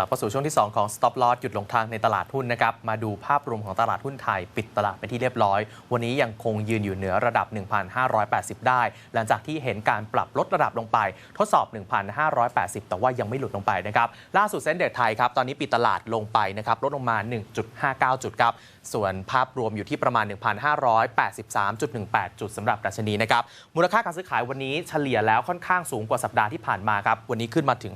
ลับเข้าสู่ช่วงที่ 2 ของ Stop Loss หยุดลงทางในตลาดหุ้นนะครับ มาดูภาพรวมของตลาดหุ้นไทย ปิดตลาดไปที่เรียบร้อย วันนี้ยังคงยืนอยู่เหนือระดับ 1,580 ได้ หลังจากที่เห็นการปรับลดระดับลงไป ทดสอบ 1,580 แต่ว่ายังไม่หลุดลงไปนะครับ ล่าสุดเซ็นเดตไทยครับตอนนี้ปิดตลาดลงไปนะครับลดลงมา 1.59 จุดครับส่วนภาพรวมอยู่ที่ประมาณ 1,583.18 จุดสำหรับดัชนีนะครับมูลค่าการซื้อขายวันนี้เฉลี่ยแล้วค่อนข้างสูงกว่าสัปดาห์ที่ผ่านมาครับวันนี้ขึ้นมาถึง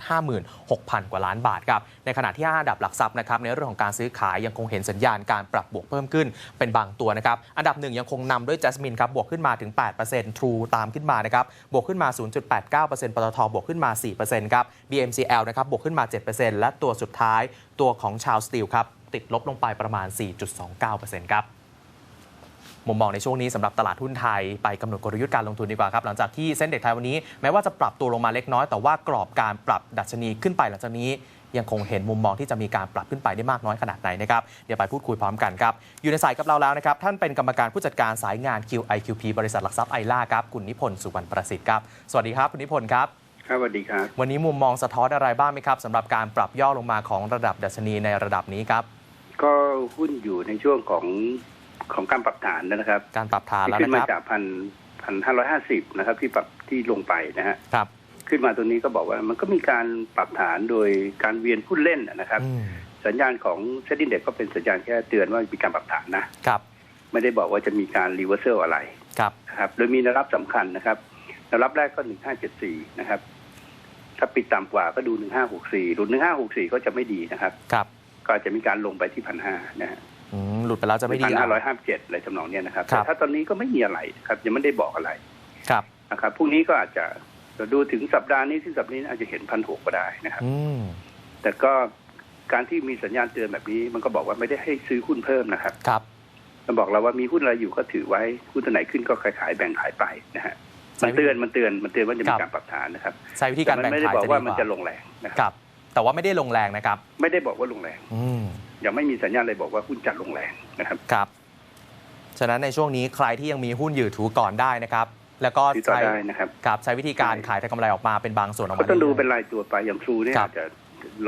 56,000 กว่าล้านบาทครับในขณะที่ 5 อันดับหลักทรัพย์นะครับในเรื่องของการซื้อขายยังคงเห็นสัญญาณการปรับบวกเพิ่มขึ้นเป็นบางตัวนะครับอันดับหนึ่งยังคงนำด้วย Jasmine ครับบวกขึ้นมาถึง 8% True ตามขึ้นมานะครับบวกขึ้นมา 0.89%ปตทบวกขึ้นมา 4%ครับ BMCL นะครับบวกขึ้นมา 7%และตัวสุดท้ายตัวของชาวสตีลครับติดลบลงไปประมาณ 4.29%ครับมุมมองในช่วงนี้สำหรับตลาดหุ้นไทยไปกำหนดกลยุทธ์การลงทุนดีกว่าครับหลังจากที่เส้นเด็กไทยวันนี้แม้ว่าจะปรับตัวลงมาเล็กน้อยแต่ว่ากรอบการปรับดัชนีขึ้นไปหลังจากนี้ ยังคงเห็นมุมมองที่จะมีการปรับขึ้นไปได้มากน้อยขนาดไหนนะครับเดี๋ยวไปพูดคุยพร้อมกันครับอยู่ในสายกับเราแล้วนะครับท่านเป็นกรรมการผู้จัดการสายงาน QIQP บริษัทหลักทรัพย์ไอล่าครับคุณนิพนธ์สุวรรณประสิทธิ์ครับสวัสดีครับคุณนิพนธ์ครับครับสวัสดีครับ วันนี้มุมมองสะท้อนอะไรบ้างไหมครับสำหรับการปรับย่อลงมาของระดับดัชนีในระดับนี้ครับ ก็หุ้นอยู่ในช่วงของของการปรับฐานนะครับ การปรับฐานที่แล้วขึ้นนะมาครับจากพันพันห้าร้อยห้าสิบนะครับ ที่ปรับที่ลงไปนะฮะครับ ขึ้นมาตัวนี้ก็บอกว่ามันก็มีการปรับฐานโดยการเวียนหุ้นเล่นนะครับอืมสัญญาณของเซ็นดิ้งเด็กก็เป็นสัญญาณแค่เตือนว่ามีการปรับฐานนะครับ ไม่ได้บอกว่าจะมีการรีเวอร์เซลอะไรครับนะครับ โดยมีแนวรับสำคัญนะครับแนวรับแรกก็หนึ่งห้าเจ็ดสี่นะครับ ถ้าปิดต่ำกว่าก็ดูหนึ่งห้าหกสี่หลุดหนึ่งห้าหกสี่ก็จะไม่ดีนะครับครับ ก็อาจจะมีการลงไปที่พันห้านะฮะอืมหลุดไปแล้วจะไม่ดีพันอะห้าร้อยห้าเจ็ดอะไรทำนองเนี้ยนะครับครัแต่บถ้าตอนนี้ก็ไม่มีอะไรครับ ยังไม่ได้บอกอะไรครับนะครับพรุ่งนี้ก็อาจจะ ดูถึงสัปดาห์นี้ที่สัปดาห์นี้อาจจะเห็นพันหกก็ได้นะครับอืมแต่ก็การที่มีสัญญาณเตือนแบบนี้ มันก็บอกว่าไม่ได้ให้ซื้อหุ้นเพิ่มนะครับครับมันบอกเราว่ามีหุ้นอะไรอยู่ก็ถือไว้หุ้นตัวไหนขึ้นก็ขายขายแบ่งขายไปนะฮะใช่มันเตือนมันเตือนมันเตือนว่าจะคมีรับการปรับฐานนะครับใช้วิธีแต่การมัแบ่งไม่ได้ขายบอกจะว่าดีมันกจะว่าลงแรงนะคครับรับ แต่ว่าไม่ได้ลงแรงนะครับ ไม่ได้บอกว่าลงแรงอืมยังไม่มีสัญญาณอะไรบอกว่าหุ้นจะลงแรงนะครับครับ ฉะนั้นในช่วงนี้ใครที่ยังมีหุ้นอยู่ถือก่อนได้นะครับ แล้วก็ที่ต่อใช้ได้นะครับ ครับใช้วิธีการใช่ขายทางกำไรออกมาเป็นบางส่วนออกก็มา ต้องดูรื่ยๆเป็นรายตัวไปอย่างทรูเนี่ยครับ อาจจะ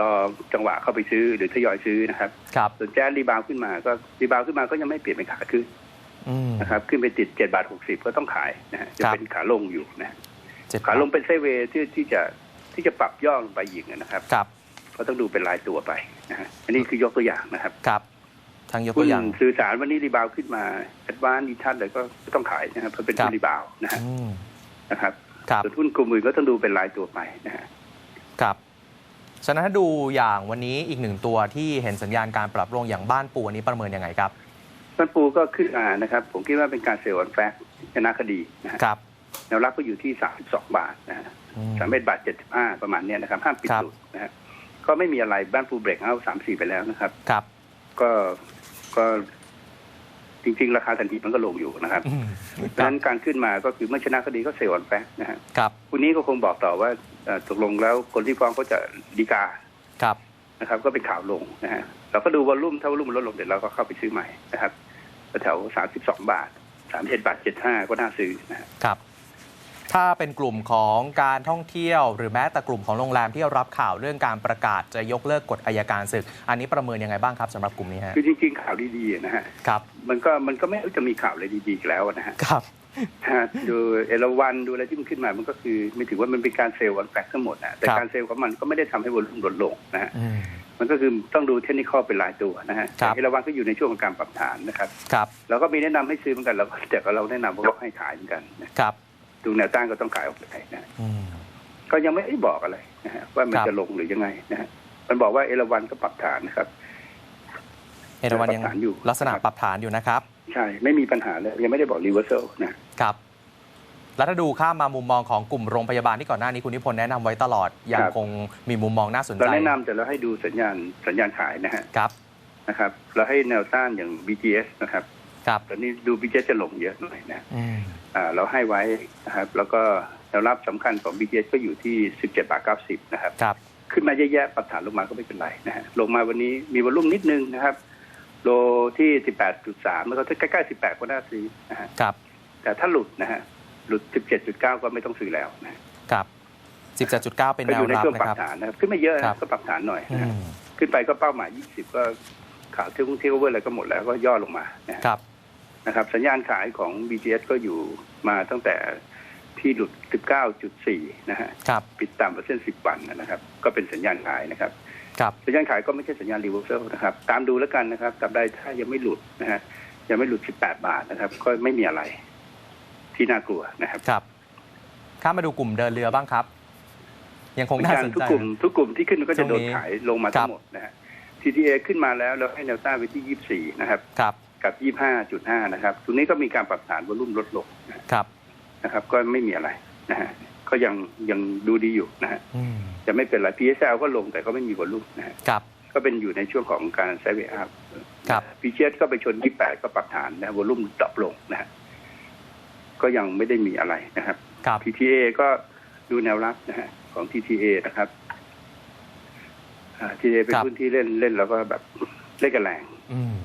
รอจังหวะเข้าไปซื้อหรือทยอยซื้อนะครับ ครับส่วนแจ๊สรีบาวด์ขึ้นมาก็รีบาวด์ขึ้นมาก็ยังไม่เปลี่ยนเป็นขาขึ้นอืม นะครับขึ้นไปติดเจ็ดบาทหกสิบก็ต้องขายนะฮะจะครับ เป็นขาลงอยู่นะฮะเจ็ดขาลงเป็นไซด์เวย์ที่ที่จะที่จะปรับย่อลงไปอีกนะครับ ครับ ก็ต้องดูเป็นรายตัวไปนะฮะอันนี้คือยกตัวอย่างนะครับ ครับ ทั้งยกหุ้ตัวนอย่างสื่อสารวันนี้รีบาวด์ขึ้นมาแอดวานซ์ดีทันเลยก็ต้องขายนะครับเพราะเป็นครัหุ้บนรีบาวด์นะฮะอืมนะครับครับส่วนหุ้นกลุ่มอื่นก็ต้องดูเป็นรายตัวไปนะฮะครับฉะนั้นถ้าดูอย่างวันนี้อีกหนึ่งตัวที่เห็นสัญญาณการปรับลงอย่างบ้านปูอันนี้ประเมินยังไงครับมันปูก็ขึ้นมานะครับ ผมคิดว่าเป็นการเซลล์อันแฟกชนะคดีนะฮะครับแนวรับก็อยู่ที่32บาทนะฮะอืมสามเอ็ดบาท75ประมาณเนี้ยนะครับห้ามปิดครับหลุดนะฮะก็ไม่มีอะไรบ้านฟูเบรกเอาสามสี่ไปแล้วนะครับครับ ก็ ก็จริง ๆ ราคาทันทีมันก็ลงอยู่นะครับอืมเพราะฉะนั้นการขึ้นมาก็คือเมื่อชนะคดีก็เซลล์อันแฟกนะฮะครับวันนี้ก็คงบอกต่อว่าเอ่อตกลงแล้วคนที่ฟ้องก็จะดีกาครับนะครับ ก็เป็นข่าวลงนะฮะเราก็ดูวอลลุ่มถ้าวอลลุ่มมันลดลงเดี๋ยวเราก็เข้าไปซื้อใหม่นะครับแถวสามสิบสองบาทสามเจ็ดบาทเจ็ดห้าก็น่าซื้อนะฮะครับ ถ้าเป็นกลุ่มของการท่องเที่ยว หรือแม้แต่กลุ่มของโรงแรมที่รับข่าวเรื่องการประกาศจะยกเลิกกฎอายการศึก อันนี้ประเมินยังไงบ้างครับสำหรับกลุ่มนี้ฮะคือจริงๆข่าวดีๆนะฮะครับมันก็มันก็ไม่รู้จะมีข่าวอะไรดีๆอีกแล้วนะฮะครับฮะดูเอราวันดูอะไรที่มันขึ้นมามันก็คือไม่ถือว่ามันเป็นการเซลล์วันแฟกทั้งหมดนะแต่ครับการเซลล์ของมันก็ไม่ได้ทำให้วอลุ่มลดลงนะฮะอืมมันก็คือต้องดูเทคนิคอลเป็นรายตัวนะฮะครับแต่เอราวันก็อยู่ในช่วงของการปรับฐานนะครับครับเราก็มีแนะนำให้ซื้อเหมือนกันเราก็แต่ก็เราแนะนำว่าให้ขายเหมือนกันนะครับ ดูแนวต้านก็ต้องขายออกไปนะอืมก็ยังไม่ได้บอกอะไรนะฮะว่ามันครับจะลงหรือยังไงนะฮะมันบอกว่าเอราวันก็ปรับฐานนะครับ เอราวันยังปรับฐานอยู่ลักษณะปรับฐานอยู่นะครับ ใช่ ไม่มีปัญหาเลยยังไม่ได้บอกรีเวอร์เซลนะครับ แล้วถ้าดูข้ามมามุมมองของกลุ่มโรงพยาบาลที่ก่อนหน้านี้คุณนิพนธ์แนะนำไว้ตลอดยังคงมีมุมมองน่าสนเราใจแนะนำแต่เราให้ดูสัญญาณสัญญาณขายนะฮะครับนะครับ เราให้แนวต้านอย่าง BTS นะครับ ครับตอนนี้ดู BTS จะลงเยอะหน่อยนะอืมอ่าเราให้ไว้นะครับ แล้วก็แนวรับสำคัญของ BTS ก็อยู่ที่17บาท90นะครับครับขึ้นมาแย่ๆปรับฐานลงมาก็ไม่เป็นไรนะฮะลงมาวันนี้มีวอลุ่มนิดนึงนะครับ โลที่18.3แล้วก็ใกล้ๆ18ก็น่าซื้อนะฮะครับ แต่ถ้าหลุดนะฮะหลุด17.9ก็ไม่ต้องซื้อแล้วนะครับ17.9เป็นก็แนอวยู่ในรับช่วงนะปรัครับบฐานนะครับขึ้นไม่เยอะครันะบก็ปรับฐานหน่อยอืนะฮะมขึ้นไปก็เป้าหมาย20ก็ข่าวเที่ยวเที่ยวเวอร์อะไรก็หมดแล้วก็ย่อลงมานะฮะครับ นะครับสัญญาณขายของ BGS ก็อยู่มาตั้งแต่ที่หลุด 19.4 นะฮะครับปิดต่ำกว่าเส้น 10 วันนะครับ ก็เป็นสัญญาณขายนะครับครับสัญญาณขายก็ไม่ใช่สัญญาณรีเวอร์เซลนะครับ ตามดูแล้วกันนะครับตับใดถ้ายังไม่หลุดนะฮะยังไม่หลุด 18 บาทนะครับ ก็ไม่มีอะไร ที่น่ากลัวนะครับครับข้ามมาดูกลุ่มเดินเรือบ้างครับ ยังคงน่าสนทุกใจกลุ่มทุกกลุ่มที่ขึ้นก็จะโดนช่วงนี้ขายลงมาครัทั้บงหมดนะฮะ TTA ขึ้นมาแล้วเราให้แนวต้านไปที่ 24 นะครับครับ กับ 25.5 นะครับตรงนี้ก็มีการปรับฐานวอลุ่มลดลงนะฮะครับนะครับ ก็ไม่มีอะไรนะฮะก็ยังยังดูดีอยู่นะฮะอืมจะไม่เป็นไร PSL ก็ลงแต่ก็ไม่มีวอลุ่มนะฮะครับ ก็เป็นอยู่ในช่วงของการไซด์เวย์อัพครับพีเชก็ไปชน 28 ก็ปรับฐานนะวอลุ่มดรอปลงนะฮะก็ยังไม่ได้มีอะไรนะครับครับ PTA ก็ดูแนวรับนะฮะของ TTA นะครับอ่า TTA เป็นครับหุ้นที่เล่นเล่นแล้วก็แบบเล่นกันแรงอืม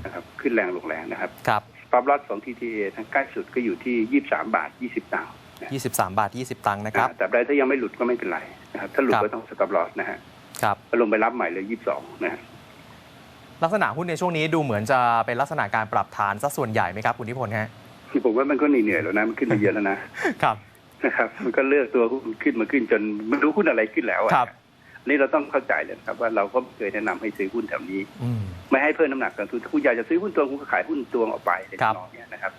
นะครับขึ้นแรงลงแรงนะครับครับปรับลอตของ TTA ทั้งใกล้สุดก็อยู่ที่ 23 บาท 20 ตังค์23 บาท 20 ตังค์นะครับอ่าแต่ใดถ้ายังไม่หลุดก็ไม่เป็นไรนะครับถ้าหลุดครับก็ต้องสต็อปลอสนะฮะครับก็ลงไปรับใหม่เลย 22นะฮะลักษณะหุ้นในช่วงนี้ดูเหมือนจะเป็นลักษณะการปรับฐานซะส่วนใหญ่ไหมครับคุณนิพนธ์ฮะผมว่ามันก็เหนื่อยๆแล้วนะมันขึ้นมาเยอะแล้วนะครับ นะครับ มันก็เลือกตัวหุ้นขึ้นมาขึ้นจนไม่รู้หุ้นอะไรขึ้นแล้วอะครับอั นนี่เราต้องเข้าใจเลยนะครับว่าเราก็เคยแนะนำให้ซื้อหุ้นแถวนี้อืมไม่ให้เพิ่มน้ำหนักการทุนถ้าคุณอยากจะซื้อหุ้นตัวคุณก็ขายหุ้นตัวออกไปในครับตอนนี้ยนะครับ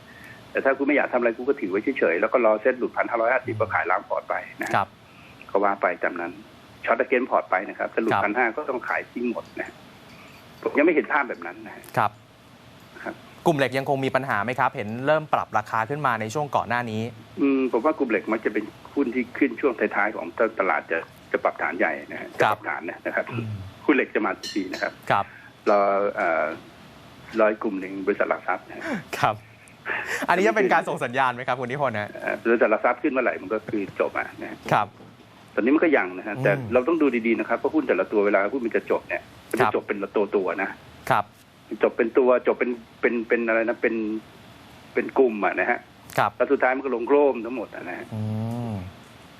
แต่ถ้าคุณไม่อยากทำอะไรคุณก็ถือไว้เฉยๆแล้วก็รอเซ็ตหลุดพันห้าร้อยห้าสิบก็ขายล้างพอร์ตไปนะครับก็ว่าไปตามนั้นช็อตเกนพอร์ตไปนะครับถ้าหลุดครับพันห้าก็ต้องขายทิ้งหมดนะผมยังไม่เห็นภาพแบบนั้นนะครับครับกลุ่มเหล็กยังคงมีปัญหาไหมครับ เห็นเริ่มปรับราคาขึ้นมาในช่วงก่อนหน้านี้ อืมผมว่ากลุ่มเหล็กมันจะเป็นหุ้นที่ขึ้นช่วงท้ายๆของตลาดจะ จะปรับฐานใหญ่นะฮะจะปรับฐานนะครับอืมหุ้นเหล็กจะมาทุกทีนะครับครับรอเอ่อรอยกลุ่มหนึ่งบริษัทหลักทรัพย์นะฮะครับ อันนี้จะเป็นการส่งสัญญาณไหมครับคุณนิพนธ์ฮะเอ่อบริษัทหลักทรัพย์ขึ้นเมื่อไหร่มันก็คือจบอะนะฮะครับตอนนี้มันก็ยังนะฮะแต่อืมเราต้องดูดีๆนะครับเพราะหุ้นแต่ละตัวเวลาหุ้นมันจะจบเนี่ยมันคจะรับจบเป็นละตัวตัวๆนะครับ จบเป็นตัวจบเป็นเป็นเป็นอะไรนะเป็นเป็นกลุ่มอะนะฮะครับแล้วสุดท้ายมันก็ลงโกรมทั้งหมดอะนะฮะอืม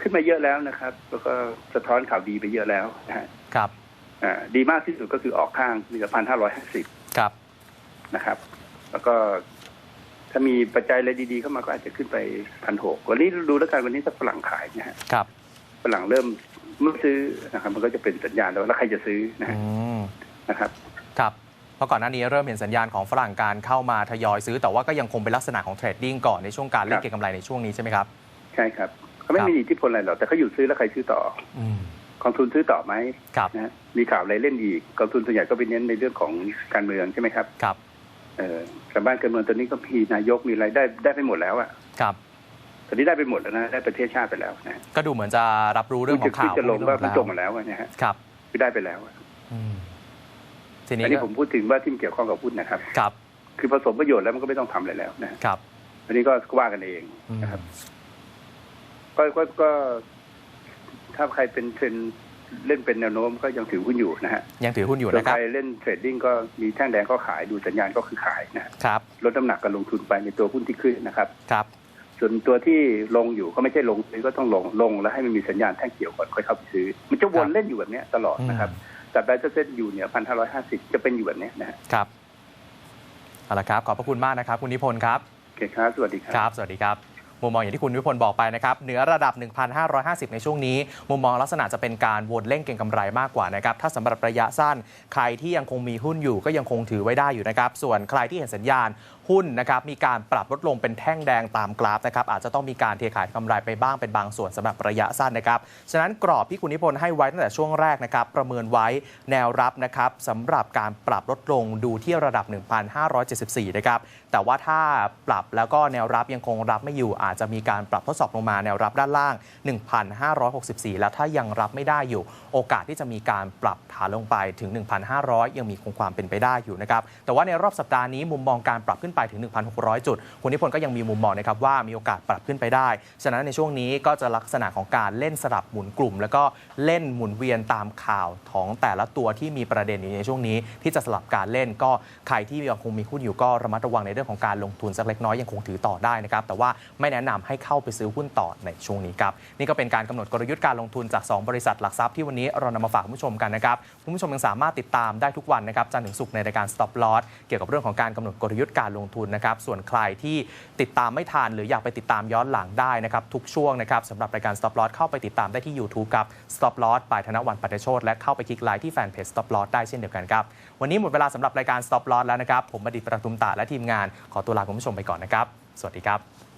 ขึ้นมาเยอะแล้วนะครับ แล้วก็สะท้อนข่าวดีไปเยอะแล้วนะฮะครับอ่าดีมากที่สุดก็คือออกข้างมีพันห้าร้อยห้าสิบครับนะครับ แล้วก็ถ้ามีปัจจัยอะไรดีๆเข้ามาก็อาจจะขึ้นไปพันหกวันนี้ดูแล้วกันวันนี้ถ้าฝรั่งขายนะฮะครับฝรั่งเริ่มไม่ซื้อนะครับมันก็จะเป็นสัญญาณแล้วแล้วใครจะซื้อนะอืฮะมนะครับครับเพราะก่อนหน้านี้เริ่มเห็นสัญญาณของฝรั่งการเข้ามาทยอยซื้อ แต่ว่าก็ยังคงเป็นลักษณะของเทรดดิ้งก่อนในช่วงการเล่ครันบเก็งกำไรในช่วงนี้ใช่ไหมครับ ใช่ครับ เขาไม่ครับมีอิทธิพลอะไรหรอกแต่เขาหยุดซื้อแล้วใครซื้อต่ออืมกองทุนซื้อต่อไหมครับนะฮะมีข่าวอะไรเล่นอีกกองทุนส่วนใหญ่ก็ไปเน้นในเรื่องของการเมืองใช่ไหมครับครับเออชาวบ้านการเมืองตอนนี้ก็มีนายกมีอะไรได้ได้ไปหมดแล้วอะครับตอนนี้ได้ไปหมดแล้วนะได้ประเทศชาติไปแล้วนะก็ดูเหมือนจะรับรู้เรื่องของข่าวจะลงว่าพวกมันนี้จบมาแล้วอะนะฮะครับคือได้ไปแล้วอะอืมทีนี้อันนี้ก็ผมพูดถึงว่าที่มันเกี่ยวข้องกับหุ้นนะครับครับ คือผสมประโยชน์แล้วมันก็ไม่ต้องทำอะไรแล้วนะฮะครับอันนี้ก็ว่ากันเองอืมนะครับ ก็ก็ก็ถ้าใครเป็นเทรนด์เล่นเป็นแนวโน้มก็ยังถือหุ้นอยู่นะฮะยังถือหุ้นอยู่ส่วนนะครับใครเล่นเทรดดิ้งก็มีแท่งแดงก็ขายดูสัญญาณก็คือขายนะฮะครับลดน้ำหนักการลงทุนไปในตัวหุ้นที่ขึ้นนะครับครับ ส่วนตัวที่ลงอยู่ก็ไม่ใช่ลงซื้อก็ต้องลงลงแล้วให้มันมีสัญญาณแท่งเขียวก่อนค่อยเข้าไปซื้อ มันจะวนเล่นอยู่แบบเนี้ยตลอดนะครับแต่แบตเตอร์เซ็ตอยู่เนี่ยพันห้าร้อยห้าสิบจะเป็นอยู่แบบเนี้ยนะฮะครับเอาละครับขอบพระคุณมากนะครับ คุณนิพนธ์ครับโอเคครับสวัสดีครับครับ สวัสดีครับ มุมมองอย่างที่คุณวิพลบอกไปนะครับเหนือระดับ 1,550 ในช่วงนี้ มุมมองลักษณะจะเป็นการวนเล่งเก็งกำไรมากกว่านะครับถ้าสำหรับระยะสั้น ใครที่ยังคงมีหุ้นอยู่ก็ยังคงถือไว้ได้อยู่นะครับส่วนใครที่เห็นสัญญาณ หุ้นนะครับมีการปรับลดลงเป็นแท่งแดงตามกราฟนะครับอาจจะต้องมีการเทขายกำไรไปบ้างเป็นบางส่วนสำหรับระยะสั้นนะครับฉะนั้นกรอบที่คุณนิพนธ์ให้ไว้ตั้งแต่ช่วงแรกนะครับประเมินไว้แนวรับนะครับสำหรับการปรับลดลงดูที่ระดับ 1,574 นะครับแต่ว่าถ้าปรับแล้วก็แนวรับยังคงรับไม่อยู่อาจจะมีการปรับทดสอบลงมาแนวรับด้านล่าง 1,564 แล้วถ้ายังรับไม่ได้อยู่ โอกาสที่จะมีการปรับฐานลงไปถึง 1,500 ยังมีคงความเป็นไปได้อยู่นะครับแต่ว่าในรอบสัปดาห์นี้มุมมองการปรับขึ้นไปถึง 1,600 จุด คุณนิพนธ์ก็ยังมีมุมมองนะครับว่ามีโอกาสปรับขึ้นไปได้ ฉะนั้นในช่วงนี้ก็จะลักษณะของการเล่นสลับหมุนกลุ่ม แล้วก็เล่นหมุนเวียนตามข่าวของแต่ละตัวที่มีประเด็นอยู่ในช่วงนี้ ที่จะสลับการเล่นก็ใครที่ยังคงมีหุ้นอยู่ก็ระมัดระวังในเรื่องของการลงทุนสักเล็กน้อยยังคงถือต่อได้นะครับแต่ว่าไม่แนะนะนำให้เข้าไปซื้อหุ้นต่อในช่วงนี้ครับนี่ก็เป็นการกำหนดกลยุทธ์การลงทุนจาก 2 บริษัทหลักทรัพย์ที่วันนี้เรานำมาฝากคุณผู้ชมกันนะครับคุณผู้ชมยังสามารถติดตามได้ทุกวันนะครับจันทร์ถึงศุกร์ในรายการ Stop Loss เกี่ยวกับเรื่องของการกำหนดกลยุทธ์การลงทุนนะครับ ส่วนใครที่ติดตามไม่ทันหรืออยากไปติดตามย้อนหลังได้นะครับ ทุกช่วงนะครับสำหรับรายการ Stop Loss เข้าไปติดตามได้ที่ YouTube ครับ Stop Loss ปายธนวันปัตโชตและเข้าไปคลิกไลค์ที่แฟนเพจ Stop Loss ได้เช่นเดียวกันครับ วันนี้หมดเวลาสำหรับรายการ Stop Loss แล้วนะครับ ผมบดิตรประทุมตะและทีมงานขอตัวลาคุณผู้ชมไปก่อนนะครับ สวัสดีครับ